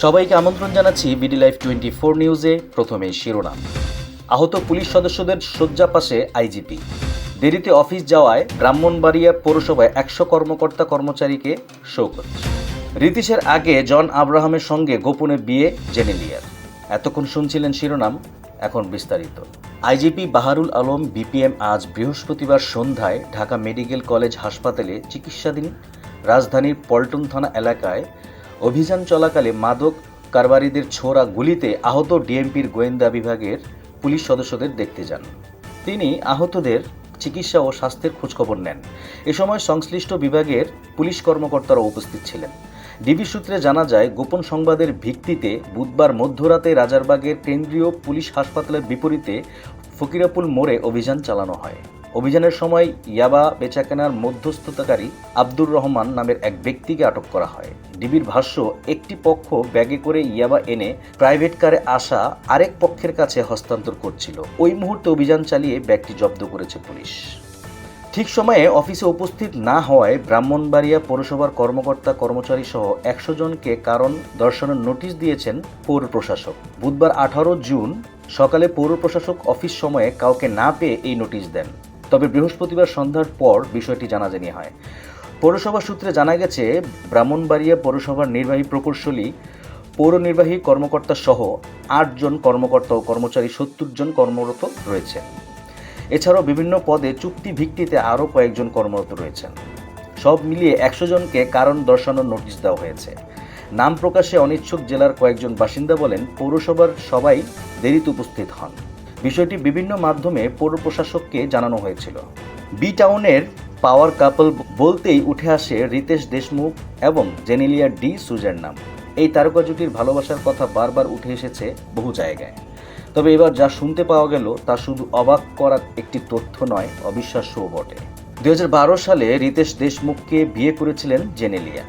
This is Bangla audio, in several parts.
সবাইকে আমন্ত্রণ জানাচ্ছি বিডি লাইফ টোয়েন্টি ফোর নিউজে প্রথমে শিরোনাম। আহত পুলিশ সদস্যদের শয্যা পাশে আইজিপি। দেরিতে অফিস যাওয়ায় ব্রাহ্মণবাড়িয়া পৌরসভায় একশো কর্মকর্তা কর্মচারীকে শোকজ রিতিশের আগে জন আব্রাহামের সঙ্গে গোপনে বিয়ে জেনে জেনেলিয়ার এতক্ষণ শুনছিলেন শিরোনাম, এখন বিস্তারিত। আইজিপি বাহারুল আলম, বিপিএম আজ বৃহস্পতিবার সন্ধ্যায় ঢাকা মেডিকেল কলেজ হাসপাতালে চিকিৎসাধীন। রাজধানীর পল্টন থানা এলাকায় অভিযান চলাকালে মাদক কারবারিদের ছোড়া গুলিতে আহত ডিএমপির গোয়েন্দা বিভাগের পুলিশ সদস্যদের দেখতে যান। তিনি আহতদের চিকিৎসা ও স্বাস্থ্যের খোঁজখবর নেন। এ সময় সংশ্লিষ্ট বিভাগের পুলিশ কর্মকর্তারা উপস্থিত ছিলেন। ডিবি সূত্রে জানা যায়, গোপন সংবাদের ভিত্তিতে বুধবার মধ্যরাতে রাজারবাগের কেন্দ্রীয় পুলিশ হাসপাতালের বিপরীতে ফকিরাপুল মোড়ে অভিযান চালানো হয়। অভিযানের সময় ইয়াবা বেচাকেনার মধ্যস্থতাকারী আব্দুর রহমান নামের এক ব্যক্তিকে আটক করা হয়। ডিবির ভাষ্য, একটি পক্ষ ব্যাগে করে ইয়াবা এনে প্রাইভেট কারে আসা আরেক পক্ষের কাছে হস্তান্তর করছিল। ওই মুহূর্তে অভিযান চালিয়ে ব্যাগটি জব্দ করেছে পুলিশ। ঠিক সময়ে অফিসে উপস্থিত না হওয়ায় ব্রাহ্মণবাড়িয়া পৌরসভার কর্মকর্তা কর্মচারী সহ একশো জনকে কারণ দর্শনের নোটিশ দিয়েছেন পৌর প্রশাসক। বুধবার আঠারো জুন সকালে পৌর প্রশাসক অফিস সময়ে কাউকে না পেয়ে এই নোটিশ দেন। তবে বৃহস্পতিবার সন্ধ্যার পর বিষয়টি জানাজানি হয়। পৌরসভা সূত্রে জানা গেছে, ব্রাহ্মণবাড়িয়া পৌরসভার নির্বাহী প্রকৌশলী পৌর নির্বাহী কর্মকর্তা সহ আটজন কর্মকর্তা ও কর্মচারী সত্তর জন কর্মরত রয়েছে। এছাড়াও বিভিন্ন পদে চুক্তি ভিত্তিতে আরও কয়েকজন কর্মরত রয়েছেন। সব মিলিয়ে একশো জনকে কারণ দর্শানোর নোটিশ দেওয়া হয়েছে। নাম প্রকাশে অনিচ্ছুক জেলার কয়েকজন বাসিন্দা বলেন, পৌরসভার সবাই দেরিতে উপস্থিত হন। বিষয়টি বিভিন্ন মাধ্যমে পৌর প্রশাসককে জানানো হয়েছিল। বি টাউনের পাওয়ার কাপল বলতেই উঠে আসে রিতেশ দেশমুখ এবং জেনেলিয়া ডি সুজের নাম। এই তারকা জুটির ভালোবাসার কথা বারবার উঠে এসেছে বহু জায়গায়। তবে এবার যা শুনতে পাওয়া গেল তা শুধু অবাক করা একটি তথ্য নয়, অবিশ্বাস্যও বটে। দুই হাজার বারো সালে রিতেশ দেশমুখকে বিয়ে করেছিলেন জেনেলিয়া।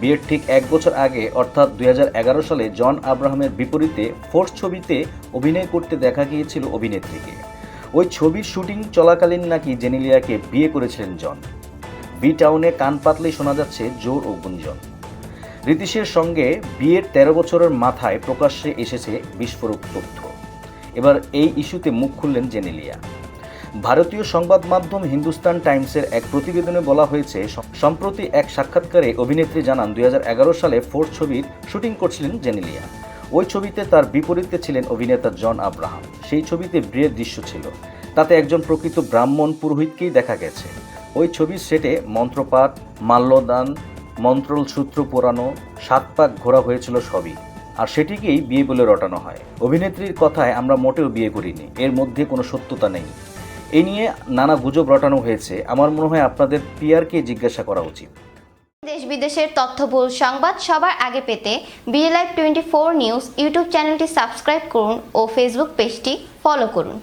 বিয়ের ঠিক এক বছর আগে, অর্থাৎ দুই হাজার এগারো সালে, জন আব্রাহামের বিপরীতে ফোর্স ছবিতে অভিনয় করতে দেখা গিয়েছিল অভিনেত্রীকে। ওই ছবির শুটিং চলাকালীন নাকি জেনেলিয়াকে বিয়ে করেছিলেন জন। বি টাউনে কান পাতলেই শোনা যাচ্ছে জোর ও গুঞ্জন। রিতিশের সঙ্গে বিয়ের তেরো বছরের মাথায় প্রকাশ্যে এসেছে বিস্ফোরক তথ্য। এবার এই ইস্যুতে মুখ খুললেন জেনেলিয়া। ভারতীয় সংবাদ মাধ্যম হিন্দুস্তান টাইমসের এক প্রতিবেদনে বলা হয়েছে সম্প্রতি এক সাক্ষাৎকারে অভিনেত্রী জানান, দুই হাজার এগারো সালে ফোর্স ছবির শুটিং করছিলেন জেনেলিয়া। ওই ছবিতে তার বিপরীতে ছিলেন অভিনেতা জন আব্রাহাম। সেই ছবিতে বিয়ের দৃশ্য ছিল। তাতে একজন প্রকৃত ব্রাহ্মণ পুরোহিতকেই দেখা গেছে। ওই ছবির সেটে মন্ত্রপাঠ, মাল্যদান, মন্ত্রল সূত্র পোড়ানো, সাত পাক ঘোরা হয়েছিল সবই। আর সেটিকেই বিয়ে বলে রটানো হয়। অভিনেত্রীর কথায় আমরা মোটেও বিয়ে করিনি। এর মধ্যে কোনো সত্যতা নেই। এ নিয়ে নানা গুজব রটানো হয়েছে। আমার মনে হয় আপনাদের পিয়ারকে জিজ্ঞাসা করা উচিত। দেশ বিদেশের তথ্যবহুল সংবাদ সবার আগে পেতে BD live twenty four news YouTube চ্যানেলটি সাবস্ক্রাইব করুন ও ফেসবুক পেজটি ফলো করুন।